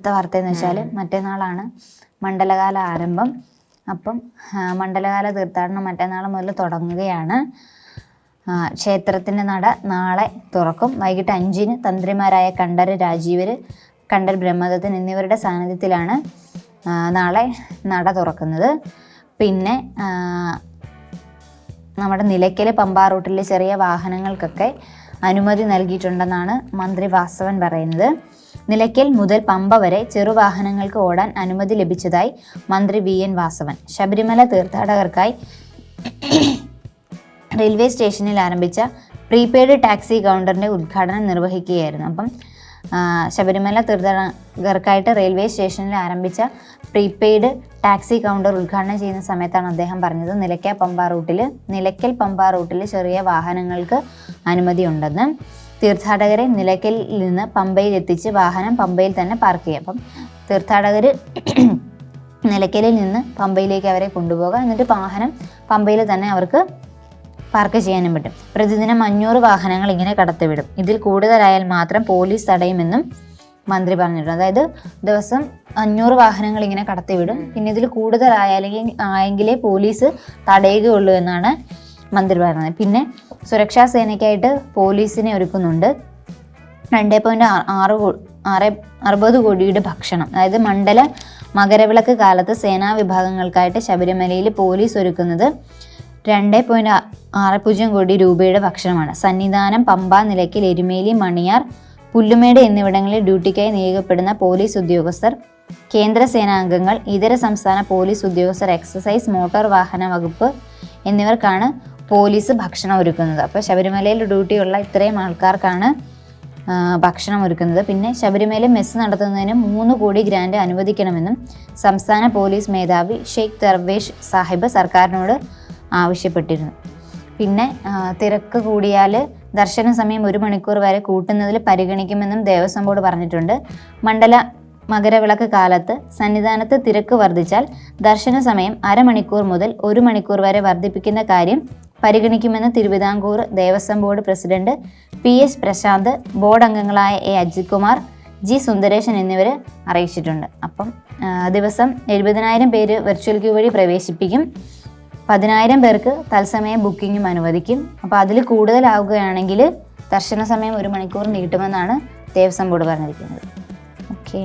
അടുത്ത വാർത്ത എന്ന് വെച്ചാൽ മറ്റന്നാളാണ് മണ്ഡലകാല ആരംഭം. അപ്പം മണ്ഡലകാല തീർത്ഥാടനം മറ്റന്നാൾ മുതൽ തുടങ്ങുകയാണ്. ക്ഷേത്രത്തിന്റെ ക്ഷേത്രത്തിന്റെ നട നാളെ തുറക്കും. വൈകിട്ട് അഞ്ചിന് തന്ത്രിമാരായ കണ്ഠര് രാജീവർ കണ്ഠർ ബ്രഹ്മദത്തൻ എന്നിവരുടെ സാന്നിധ്യത്തിലാണ് നാളെ നട തുറക്കുന്നത്. പിന്നെ നമ്മുടെ നിലയ്ക്കൽ പമ്പാ റൂട്ടിലെ ചെറിയ വാഹനങ്ങൾക്കൊക്കെ അനുമതി നൽകിയിട്ടുണ്ടെന്നാണ് മന്ത്രി വാസവൻ പറയുന്നത്. നിലയ്ക്കൽ മുതൽ പമ്പ വരെ ചെറുവാഹനങ്ങൾക്ക് ഓടാൻ അനുമതി ലഭിച്ചതായി മന്ത്രി വി എൻ വാസവൻ. ശബരിമല തീർത്ഥാടകർക്കായി റെയിൽവേ സ്റ്റേഷനിൽ ആരംഭിച്ച പ്രീപെയ്ഡ് ടാക്സി കൗണ്ടറിന്റെ ഉദ്ഘാടനം നിർവഹിക്കുകയായിരുന്നു. അപ്പം ശബരിമല തീർത്ഥാടകർക്കായിട്ട് റെയിൽവേ സ്റ്റേഷനിൽ ആരംഭിച്ച പ്രീപെയ്ഡ് ടാക്സി കൗണ്ടർ ഉദ്ഘാടനം ചെയ്യുന്ന സമയത്താണ് അദ്ദേഹം പറഞ്ഞത് നിലയ്ക്കൽ പമ്പ റൂട്ടിൽ നിലയ്ക്കൽ പമ്പ റൂട്ടിൽ ചെറിയ വാഹനങ്ങൾക്ക് അനുമതി ഉണ്ടെന്ന് തീർത്ഥാടകരെ നിലയ്ക്കലിൽ നിന്ന് പമ്പയിൽ എത്തിച്ച് വാഹനം പമ്പയിൽ തന്നെ പാർക്ക് ചെയ്യാം. അപ്പം തീർത്ഥാടകർ നിലയ്ക്കലിൽ നിന്ന് പമ്പയിലേക്ക് അവരെ കൊണ്ടുപോകാം. എന്നിട്ട് വാഹനം പമ്പയിൽ തന്നെ അവർക്ക് പാർക്ക് ചെയ്യാനും പറ്റും. പ്രതിദിനം അഞ്ഞൂറ് വാഹനങ്ങൾ ഇങ്ങനെ കടത്തിവിടും. ഇതിൽ കൂടുതലായാൽ മാത്രം പോലീസ് തടയുമെന്നും മന്ത്രി പറഞ്ഞിട്ടുണ്ട്. അതായത് ദിവസം അഞ്ഞൂറ് വാഹനങ്ങൾ ഇങ്ങനെ കടത്തിവിടും. പിന്നെ ഇതിൽ കൂടുതലായാലെങ്കിൽ ആയെങ്കിലേ പോലീസ് തടയുകയുള്ളൂ എന്നാണ് മന്ത്രി പറഞ്ഞത് പിന്നെ സുരക്ഷാ സേനയ്ക്കായിട്ട് പോലീസിനെ ഒരുക്കുന്നുണ്ട്. രണ്ട് പോയിന്റ് ആറ് ആറ് അറുപത് കോടിയുടെ ഭക്ഷണം. അതായത് മണ്ഡല മകരവിളക്ക് കാലത്ത് സേനാ വിഭാഗങ്ങൾക്കായിട്ട് ശബരിമലയിൽ പോലീസ് ഒരുക്കുന്നത് രണ്ട് പോയിന്റ് ആറ് പൂജ്യം കോടി രൂപയുടെ ഭക്ഷണമാണ്. സന്നിധാനം പമ്പ നിലയ്ക്കൽ എരുമേലി മണിയാർ പുല്ലുമേട് എന്നിവിടങ്ങളിൽ ഡ്യൂട്ടിക്കായി നിയോഗിക്കപ്പെടുന്ന പോലീസ് ഉദ്യോഗസ്ഥർ കേന്ദ്ര സേനാംഗങ്ങൾ ഇതര സംസ്ഥാന പോലീസ് ഉദ്യോഗസ്ഥർ എക്സസൈസ് മോട്ടോർ വാഹന വകുപ്പ് എന്നിവർക്കാണ് പോലീസ് ഭക്ഷണം ഒരുക്കുന്നത്. അപ്പോൾ ശബരിമലയിൽ ഡ്യൂട്ടിയുള്ള ഇത്രയും ആൾക്കാർക്കാണ് ഭക്ഷണം ഒരുക്കുന്നത്. പിന്നെ ശബരിമല മെസ്സ് നടത്തുന്നതിന് മൂന്ന് കോടി ഗ്രാൻഡ് അനുവദിക്കണമെന്നും സംസ്ഥാന പോലീസ് മേധാവി ഷെയ്ഖ് ദർവേഷ് സാഹിബ് സർക്കാരിനോട് ആവശ്യപ്പെട്ടിരുന്നു. പിന്നെ തിരക്ക് കൂടിയാൽ ദർശന സമയം ഒരു മണിക്കൂർ വരെ കൂട്ടുന്നതിൽ പരിഗണിക്കുമെന്നും ദേവസ്വം ബോർഡ് പറഞ്ഞിട്ടുണ്ട്. മണ്ഡല മകരവിളക്ക് കാലത്ത് സന്നിധാനത്ത് തിരക്ക് വർദ്ധിച്ചാൽ ദർശന സമയം അരമണിക്കൂർ മുതൽ ഒരു മണിക്കൂർ വരെ വർദ്ധിപ്പിക്കുന്ന കാര്യം പരിഗണിക്കുമെന്ന് Travancore Devaswom board president P S Prashanth board അംഗങ്ങളായ എ അജിത് കുമാർ ജി സുന്ദരേശൻ എന്നിവർ അറിയിച്ചിട്ടുണ്ട്. അപ്പം ദിവസം എഴുപതിനായിരം പേര് വെർച്വൽ ക്യൂ വഴി പ്രവേശിപ്പിക്കും. പതിനായിരം പേർക്ക് തത്സമയ ബുക്കിങ്ങും അനുവദിക്കും. അപ്പോൾ അതിൽ കൂടുതലാവുകയാണെങ്കിൽ ദർശന സമയം ഒരു മണിക്കൂർ നീട്ടുമെന്നാണ് ദേവസ്വം ബോർഡ് പറഞ്ഞിരിക്കുന്നത്. ഓക്കെ.